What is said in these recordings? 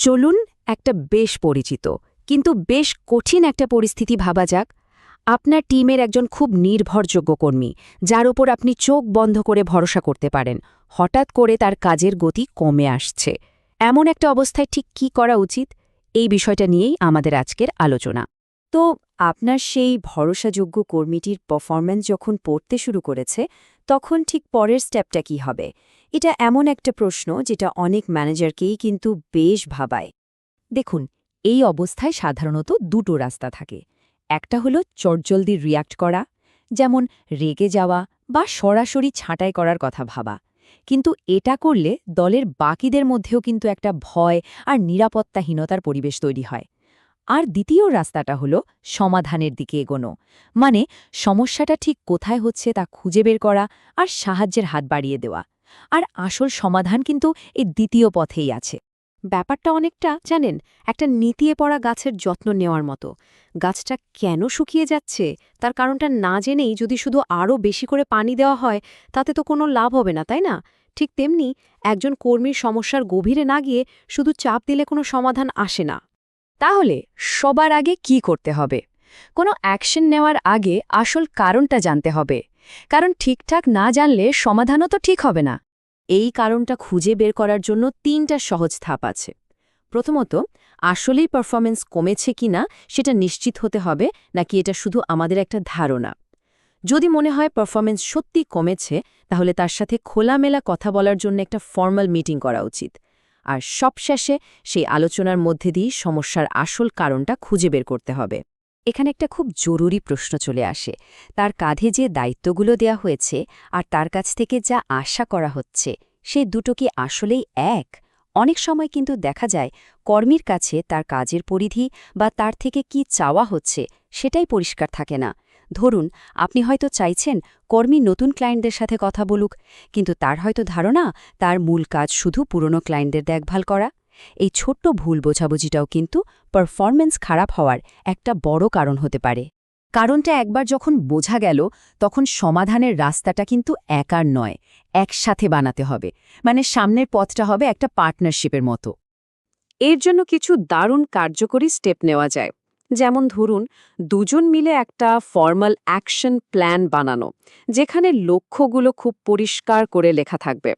চলুন একটা বেশ পরিচিত, কিন্তু বেশ কঠিন একটা পরিস্থিতি ভাবা যাক। আপনার টিমের একজন খুব নির্ভরযোগ্য কর্মী, যার উপর আপনি চোখ বন্ধ করে ভরসা করতে পারেন। হঠাৎ করে তার কাজের গতি কমে আসছে। এমন একটা অবস্থায় ঠিক কি করা উচিত? এই বিষয়টা নিয়েই আমাদের আজকের আলোচনা। তো আপনার সেই ভরসাযোগ্য কর্মীটির পারফরম্যান্স যখন পড়তে শুরু করেছে, তখন ঠিক পরের স্টেপটা কি হবে? এটা এমন একটা প্রশ্ন যেটা অনেক ম্যানেজারকেই কিন্তু বেশ ভাবায়। দেখুন, এই অবস্থায় সাধারণত দুটো রাস্তা থাকে। একটা হলো চটজলদি রিয়াক্ট করা, যেমন রেগে যাওয়া বা সরাসরি ছাঁটাই করার কথা ভাবা। কিন্তু এটা করলে দলের বাকিদের মধ্যেও কিন্তু একটা ভয় আর নিরাপত্তাহীনতার পরিবেশ তৈরি হয়। আর দ্বিতীয় রাস্তাটা হলো সমাধানের দিকে এগোনো মানে সমস্যাটা ঠিক কোথায় হচ্ছে তা খুঁজে বের করা আর সাহায্যের হাত বাড়িয়ে দেওয়া। আর আসল সমাধান কিন্তু এই দ্বিতীয় পথেই আছে। ব্যাপারটা অনেকটা, জানেন, একটা নিতিয়ে পড়া গাছের যত্ন নেওয়ার মতো। গাছটা কেন শুকিয়ে যাচ্ছে, তার কারণটা না জেনেই যদি শুধু আরও বেশি করে পানি দেওয়া হয়, তাতে তো কোনো লাভ হবে না, তাই না? ঠিক তেমনি একজন কর্মীর সমস্যার গভীরে না গিয়ে শুধু চাপ দিলে কোনো সমাধান আসে না। তাহলে সবার আগে কি করতে হবে? কোনো অ্যাকশন নেওয়ার আগে আসল কারণটা জানতে হবে। কারণ ঠিকঠাক না জানলে সমাধানও তো ঠিক হবে না। এই কারণটা খুঁজে বের করার জন্য তিনটা সহজ ধাপ আছে। প্রথমত, আসলেই পারফরমেন্স কমেছে কিনা সেটা নিশ্চিত হতে হবে, নাকি এটা শুধু আমাদের একটা ধারণা। যদি মনে হয় পারফরমেন্স সত্যি কমেছে, তাহলে তার সাথে খোলামেলা কথা বলার জন্য একটা ফর্মাল মিটিং করা উচিত। আর সবশেষে সেই আলোচনার মধ্যে দিয়েই সমস্যার আসল কারণটা খুঁজে বের করতে হবে। এখানে একটা খুব জরুরি প্রশ্ন চলে আসে। তার কাঁধে যে দায়িত্বগুলো দেয়া হয়েছে আর তার কাছ থেকে যা আশা করা হচ্ছে, সে দুটো কি আসলেই এক? অনেক সময় কিন্তু দেখা যায়, কর্মীর কাছে তার কাজের পরিধি বা তার থেকে কি চাওয়া হচ্ছে সেটাই পরিষ্কার থাকে না। ধরুন, আপনি হয়তো চাইছেন কর্মী নতুন ক্লায়েন্টদের সাথে কথা বলুক, কিন্তু তার হয়তো ধারণা, তার মূল কাজ শুধু পুরনো ক্লায়েন্টদের দেখভাল করা। এই ছোট্ট ভুল বোঝাবুঝিটাও কিন্তু পারফরমেন্স খারাপ হওয়ার একটা বড় কারণ হতে পারে। কারণটা একবার যখন বোঝা গেল, তখন সমাধানের রাস্তাটা কিন্তু একার নয়, একসাথে বানাতে হবে। মানে সামনের পথটা হবে একটা পার্টনারশিপের মতো। এর জন্য কিছু দারুণ কার্যকরী স্টেপ নেওয়া যায়। যেমন ধরুন, দুজন মিলে একটা ফর্মাল অ্যাকশন প্ল্যান বানানো, যেখানে লক্ষ্যগুলো খুব পরিষ্কার করে লেখা থাকবে।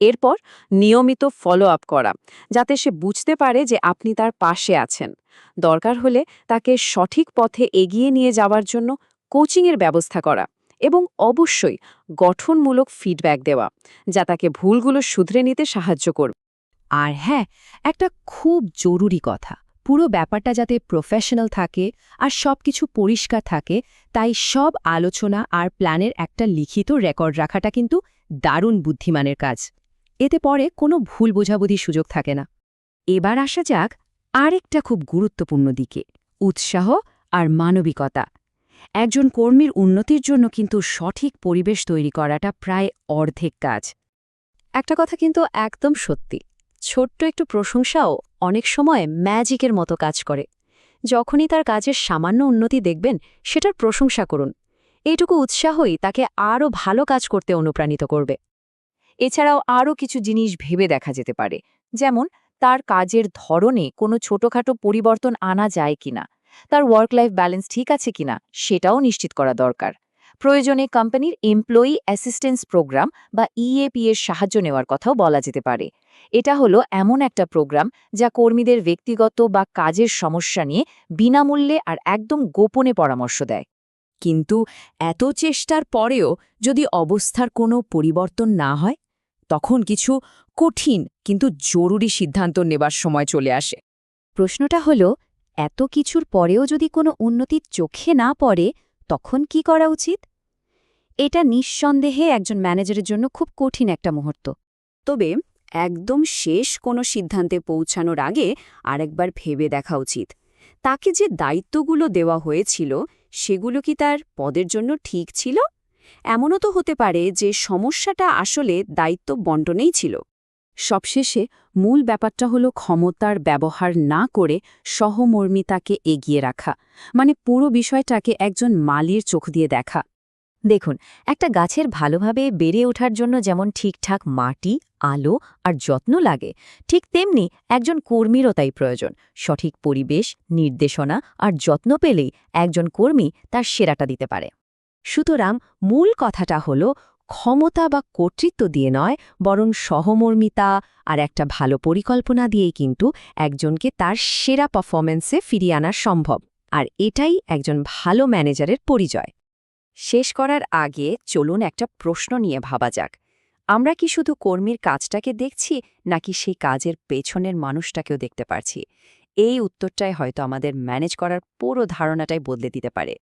এরপর নিয়মিত ফলো আপ করা, যাতে সে বুঝতে পারে যে আপনি তার পাশে আছেন। দরকার হলে তাকে সঠিক পথে এগিয়ে নিয়ে যাওয়ার জন্য কোচিংয়ের ব্যবস্থা করা এবং অবশ্যই গঠনমূলক ফিডব্যাক দেওয়া, যা তাকে ভুলগুলো শুধরে নিতে সাহায্য করবে। আর হ্যাঁ একটা খুব জরুরি কথা, পুরো ব্যাপারটা যাতে প্রফেশনাল থাকে আর সব কিছু পরিষ্কার থাকে, তাই সব আলোচনা আর প্ল্যানের একটা লিখিত রেকর্ড রাখাটা কিন্তু দারুণ বুদ্ধিমানের কাজ। এতে পরে কোনো ভুল বোঝাবুঝি সুযোগ থাকে না। এবার আসা যাক আরেকটা খুব গুরুত্বপূর্ণ দিকে, উৎসাহ আর মানবিকতা। একজন কর্মীর উন্নতির জন্য কিন্তু সঠিক পরিবেশ তৈরি করাটা প্রায় অর্ধেক কাজ। একটা কথা কিন্তু একদম সত্যি, ছোট্ট একটু প্রশংসাও অনেক সময় ম্যাজিকের মতো কাজ করে। যখনই তার কাজের সামান্য উন্নতি দেখবেন, সেটার প্রশংসা করুন। এইটুকু উৎসাহই তাকে আরও ভালো কাজ করতে অনুপ্রাণিত করবে। এছাড়াও আরও কিছু জিনিস ভেবে দেখা যেতে পারে। যেমন, তার কাজের ধরনে কোনো ছোটখাটো পরিবর্তন আনা যায় কিনা, তার ওয়ার্ক লাইফ ব্যালেন্স ঠিক আছে কিনা সেটাও নিশ্চিত করা দরকার। প্রয়োজনে কোম্পানির এমপ্লয়ি অ্যাসিস্ট্যান্স প্রোগ্রাম বা ইএপি এর সাহায্য নেওয়ার কথাও বলা যেতে পারে। এটা হলো এমন একটা প্রোগ্রাম যা কর্মীদের ব্যক্তিগত বা কাজের সমস্যা নিয়ে বিনামূল্যে আর একদম গোপনে পরামর্শ দেয়। কিন্তু এত চেষ্টার পরেও যদি অবস্থার কোনো পরিবর্তন না হয়, তখন কিছু কঠিন কিন্তু জরুরি সিদ্ধান্ত নেবার সময় চলে আসে। প্রশ্নটা হলো, এত কিছুর পরেও যদি কোনো উন্নতি চোখে না পড়ে, তখন কি করা উচিত? এটা নিঃসন্দেহে একজন ম্যানেজারের জন্য খুব কঠিন একটা মুহূর্ত। তবে একদম শেষ কোনো সিদ্ধান্তে পৌঁছানোর আগে আরেকবার ভেবে দেখা উচিত। তাকে যে দায়িত্বগুলো দেওয়া হয়েছিল সেগুলো কি তার পদের জন্য ঠিক ছিল? এমনও তো হতে পারে যে সমস্যাটা আসলে দায়িত্ব বন্টনেই ছিল। সবশেষে মূল ব্যাপারটা হলো ক্ষমতার ব্যবহার না করে সহমর্মিতাকে এগিয়ে রাখা মানে পুরো বিষয়টাকে একজন মালির চোখ দিয়ে দেখা। দেখুন, একটা গাছের ভালোভাবে বেড়ে ওঠার জন্য যেমন ঠিকঠাক মাটি, আলো আর যত্ন লাগে, ঠিক তেমনি একজন কর্মীরও তাই প্রয়োজন। সঠিক পরিবেশ, নির্দেশনা আর যত্ন পেলেই একজন কর্মী তার সেরাটা দিতে পারে। সুতরাং মূল কথাটা হলো, ক্ষমতা বা কর্তৃত্ব দিয়ে নয়, বরং সহমর্মিতা আর একটা ভালো পরিকল্পনা দিয়েই কিন্তু একজনকে তার সেরা পারফরমেন্সে ফিরিয়ে আনা সম্ভব। আর এটাই একজন ভালো ম্যানেজারের পরিচয়। শেষ করার আগে চলুন একটা প্রশ্ন নিয়ে ভাবা যাক। আমরা কি শুধু কর্মীর কাজটাকে দেখছি, নাকি সেই কাজের পেছনের মানুষটাকেও দেখতে পারছি? এই উত্তরটাই হয়তো আমাদের ম্যানেজ করার পুরো ধারণাটাই বদলে দিতে পারে।